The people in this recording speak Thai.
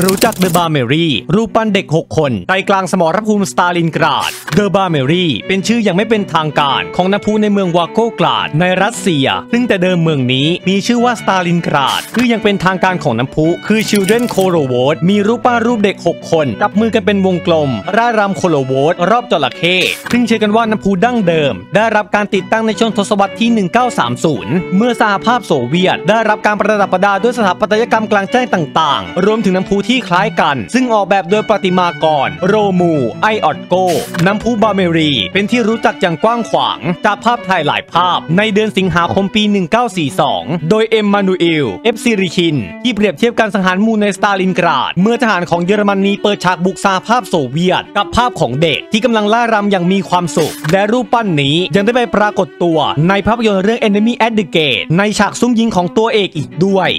รู้จักเดอะบาร์เมรี่รูปปั้นเด็ก 6 คนใจกลางสมรภูมิสตาลินกราดเดอะบาร์เมรี่เป็นชื่ออยังไม่เป็นทางการของน้ำพุในเมืองวาโกกราดในรัสเซีย ซึ่งแต่เดิมเมืองนี้มีชื่อว่าสตาลินกราดคือยังเป็นทางการของน้ำพุคือชิลเดนโคโลโวตมีรูปปั้นรูปเด็ก 6 คนจับมือกันเป็นวงกลมร่ายรำโคโลโวตรอบจระเข้ซึ่งเชื่อกันว่าน้ำพุดั้งเดิม ได้รับการติดตั้งในช่วงทศวรรษที่ 1930 เมื่อสหภาพโซเวียต ได้รับการประดับประดาด้วยสถาปัตยกรรมกลางแจ้งต่าง ๆ รวมถึงน้ำพุที่คล้ายกัน ซึ่งออกแบบโดยประติมากร โรมูไอออดโก น้ำพุบาเมรี เป็นที่รู้จักอย่างกว้างขวาง จากภาพถ่ายหลายภาพ ในเดือนสิงหาคมปี 1942 โดยเอ็มมานูเอล เอฟซิริคิน ที่เปรียบเทียบการสังหารหมู่ในสตาลินกราด เมื่อทหารของเยอรมนีเปิดฉากบุกสหภาพโซเวียต กับภาพของเด็กที่กำลังล่ารำอย่างมีความสุข และรูปปั้นนี้ยังได้ไปปรากฏตัว ในภาพยนตร์เรื่อง Enemy at the Gate ในฉากซุ้มยิงของตัวเอกอีกด้วย